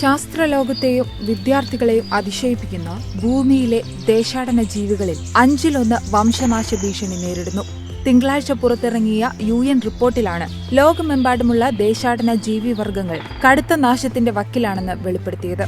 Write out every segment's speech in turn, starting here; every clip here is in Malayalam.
ശാസ്ത്രലോകത്തെയും വിദ്യാർത്ഥികളെയും അതിശയിപ്പിക്കുന്ന ഭൂമിയിലെ ദേശാടന ജീവികളിൽ അഞ്ചിലൊന്ന് വംശനാശ ഭീഷണി നേരിടുന്നു. തിങ്കളാഴ്ച പുറത്തിറങ്ങിയ യു എൻ റിപ്പോർട്ടിലാണ് ലോകമെമ്പാടുമുള്ള ദേശാടന ജീവിവർഗങ്ങൾ കടുത്ത നാശത്തിന്റെ വക്കിലാണെന്ന് വെളിപ്പെടുത്തിയത്.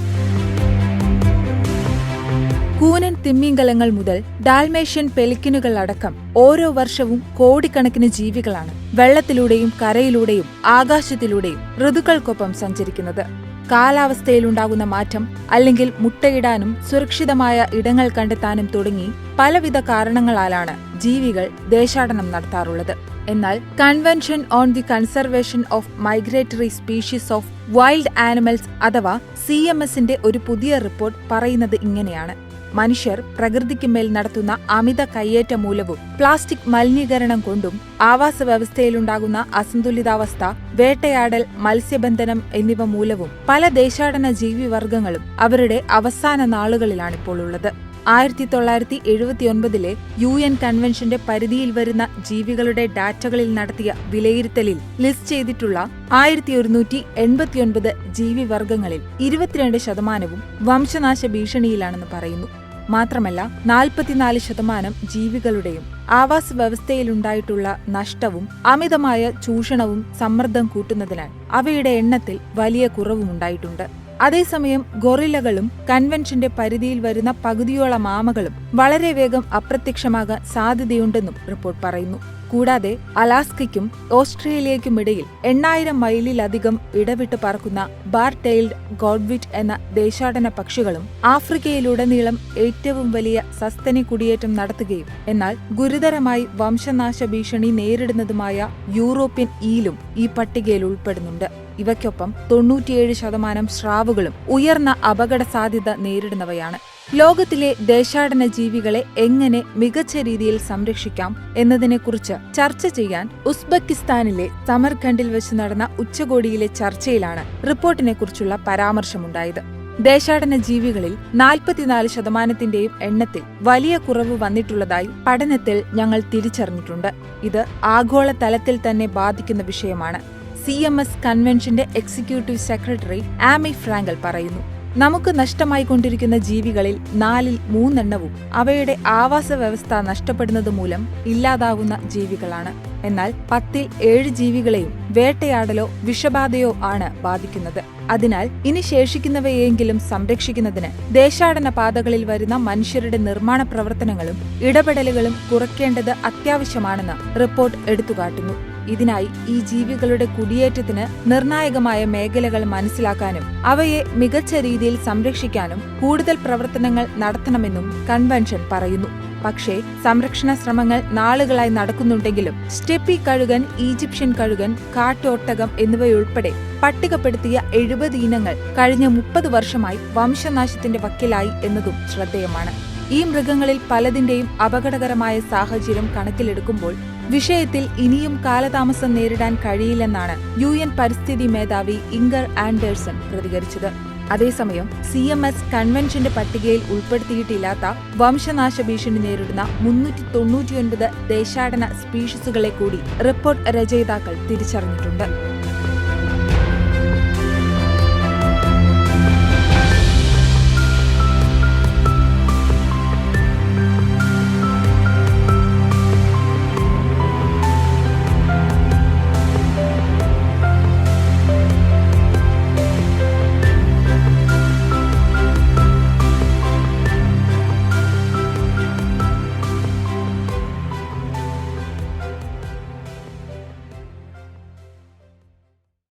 കൂനൻ തിമ്മിങ്കലങ്ങൾ മുതൽ ഡാൽമേഷ്യൻ പെലിക്കിനുകൾ അടക്കം ഓരോ വർഷവും കോടിക്കണക്കിന് ജീവികളാണ് വെള്ളത്തിലൂടെയും കരയിലൂടെയും ആകാശത്തിലൂടെയും ഋതുക്കൾക്കൊപ്പം സഞ്ചരിക്കുന്നത്. കാലാവസ്ഥയിലുണ്ടാകുന്ന മാറ്റം അല്ലെങ്കിൽ മുട്ടയിടാനും സുരക്ഷിതമായ ഇടങ്ങൾ കണ്ടെത്താനും തുടങ്ങി പലവിധ കാരണങ്ങളാലാണ് ജീവികൾ ദേശാടനം നടത്താറുള്ളത്. എന്നാൽ Convention on the Conservation of Migratory Species of Wild Animals അഥവാ സി ഒരു പുതിയ റിപ്പോർട്ട് പറയുന്നത് ഇങ്ങനെയാണ്. മനുഷ്യർ പ്രകൃതിക്ക് മേൽ നടത്തുന്ന അമിത കയ്യേറ്റ മൂലവും പ്ലാസ്റ്റിക് മലിനീകരണം കൊണ്ടും ആവാസ വ്യവസ്ഥയിലുണ്ടാകുന്ന അസന്തുലിതാവസ്ഥ വേട്ടയാടൽ മത്സ്യബന്ധനം എന്നിവ മൂലവും പല ദേശാടന ജീവിവർഗങ്ങളും അവരുടെ അവസാന നാളുകളിലാണിപ്പോൾ ഉള്ളത്. ആയിരത്തി തൊള്ളായിരത്തി എഴുപത്തിയൊൻപതിലെ യു എൻ കൺവെൻഷന്റെ പരിധിയിൽ വരുന്ന ജീവികളുടെ ഡാറ്റകളിൽ നടത്തിയ വിലയിരുത്തലിൽ ലിസ്റ്റ് ചെയ്തിട്ടുള്ള ആയിരത്തി ഒരുന്നൂറ്റി എൺപത്തിയൊൻപത് ജീവിവർഗങ്ങളിൽ ഇരുപത്തിരണ്ട് ശതമാനവും വംശനാശ ഭീഷണിയിലാണെന്ന് പറയുന്നു. മാത്രമല്ല നാൽപ്പത്തിനാല് ശതമാനം ജീവികളുടെയും ആവാസ വ്യവസ്ഥയിലുണ്ടായിട്ടുള്ള നഷ്ടവും അമിതമായ ചൂഷണവും സമ്മർദ്ദം കൂട്ടുന്നതിനാൽ അവയുടെ എണ്ണത്തിൽ വലിയ കുറവുമുണ്ടായിട്ടുണ്ട് അതേസമയം ഗൊറില്ലകളും കൺവെൻഷന്റെ പരിധിയിൽ വരുന്ന പകുതിയോളം ആമകളും വളരെ വേഗം അപ്രത്യക്ഷമാകാൻ സാധ്യതയുണ്ടെന്നും റിപ്പോർട്ട് പറയുന്നു. കൂടാതെ അലാസ്കയ്ക്കും ഓസ്ട്രേലിയയ്ക്കുമിടയിൽ എണ്ണായിരം മൈലിലധികം ഇടവിട്ട് പറക്കുന്ന ബാർ ടെയിൽഡ് ഗോഡ്വിറ്റ് എന്ന ദേശാടന പക്ഷികളും ആഫ്രിക്കയിലുടനീളം ഏറ്റവും വലിയ സസ്തനി കുടിയേറ്റം നടത്തുകയും എന്നാൽ ഗുരുതരമായി വംശനാശ ഭീഷണി നേരിടുന്നതുമായ യൂറോപ്യൻ ഈലും ഈ പട്ടികയിൽ ഉൾപ്പെടുന്നുണ്ട്. ഇവയ്ക്കൊപ്പം തൊണ്ണൂറ്റിയേഴ് ശതമാനം സ്രാവുകളും ഉയർന്ന അപകട സാധ്യത നേരിടുന്നവയാണ്. ലോകത്തിലെ ദേശാടന ജീവികളെ എങ്ങനെ മികച്ച രീതിയിൽ സംരക്ഷിക്കാം എന്നതിനെക്കുറിച്ച് ചർച്ച ചെയ്യാൻ ഉസ്ബെക്കിസ്ഥാനിലെ സമർഖണ്ഡിൽ വെച്ച് നടന്ന ഉച്ചകോടിയിലെ ചർച്ചയിലാണ് റിപ്പോർട്ടിനെക്കുറിച്ചുള്ള പരാമർശമുണ്ടായത്. ദേശാടന ജീവികളിൽ നാൽപ്പത്തിനാല് ശതമാനത്തിന്റെയും എണ്ണത്തിൽ വലിയ കുറവ് വന്നിട്ടുള്ളതായി പഠനത്തിൽ ഞങ്ങൾ തിരിച്ചറിഞ്ഞിട്ടുണ്ട്. ഇത് ആഗോള തലത്തിൽ തന്നെ ബാധിക്കുന്ന വിഷയമാണ്. സി എം എസ് കൺവെൻഷന്റെ എക്സിക്യൂട്ടീവ് സെക്രട്ടറി ആമി ഫ്രാങ്കൽ പറയുന്നു. നമുക്ക് നഷ്ടമായിക്കൊണ്ടിരിക്കുന്ന ജീവികളിൽ നാലിൽ മൂന്നെണ്ണവും അവയുടെ ആവാസ വ്യവസ്ഥ നഷ്ടപ്പെടുന്നത് മൂലം ഇല്ലാതാവുന്ന ജീവികളാണ്. എന്നാൽ പത്തിൽ ഏഴ് ജീവികളെയും വേട്ടയാടലോ വിഷബാധയോ ആണ് ബാധിക്കുന്നത്. അതിനാൽ ഇനി ശേഷിക്കുന്നവയെങ്കിലും സംരക്ഷിക്കുന്നതിന് ദേശാടന പാതകളിൽ വരുന്ന മനുഷ്യരുടെ നിർമ്മാണ പ്രവർത്തനങ്ങളും ഇടപെടലുകളും കുറയ്ക്കേണ്ടത് അത്യാവശ്യമാണെന്ന് റിപ്പോർട്ട് എടുത്തുകാട്ടുന്നു. ഇതിനായി ഈ ജീവികളുടെ കുടിയേറ്റത്തിന് നിർണായകമായ മേഖലകൾ മനസ്സിലാക്കാനും അവയെ മികച്ച രീതിയിൽ സംരക്ഷിക്കാനും കൂടുതൽ പ്രവർത്തനങ്ങൾ നടത്തണമെന്നും കൺവെൻഷൻ പറയുന്നു. പക്ഷേ സംരക്ഷണ ശ്രമങ്ങൾ നാളുകളായി നടക്കുന്നുണ്ടെങ്കിലും സ്റ്റെപ്പി കഴുകൻ ഈജിപ്ഷ്യൻ കഴുകൻ കാട്ടോട്ടകം എന്നിവയുൾപ്പെടെ പട്ടികപ്പെടുത്തിയ എഴുപത് ഇനങ്ങൾ കഴിഞ്ഞ മുപ്പത് വർഷമായി വംശനാശത്തിന്റെ വക്കിലായി എന്നതും ശ്രദ്ധേയമാണ്. ഈ മൃഗങ്ങളിൽ പലതിന്റെയും അപകടകരമായ സാഹചര്യം കണക്കിലെടുക്കുമ്പോൾ വിഷയത്തിൽ ഇനിയും കാലതാമസം നേരിടാൻ കഴിയില്ലെന്നാണ് യു എൻ പരിസ്ഥിതി മേധാവി ഇംഗർ ആൻഡേഴ്സൺ പ്രതികരിച്ചത്. അതേസമയം സി എം എസ് കൺവെൻഷന്റെ പട്ടികയിൽ ഉൾപ്പെടുത്തിയിട്ടില്ലാത്ത വംശനാശ ഭീഷണി നേരിടുന്ന മുന്നൂറ്റി തൊണ്ണൂറ്റിയൊൻപത് ദേശാടന സ്പീഷീസുകളെ കൂടി റിപ്പോർട്ട് രചയിതാക്കൾ തിരിച്ചറിഞ്ഞിട്ടുണ്ട്.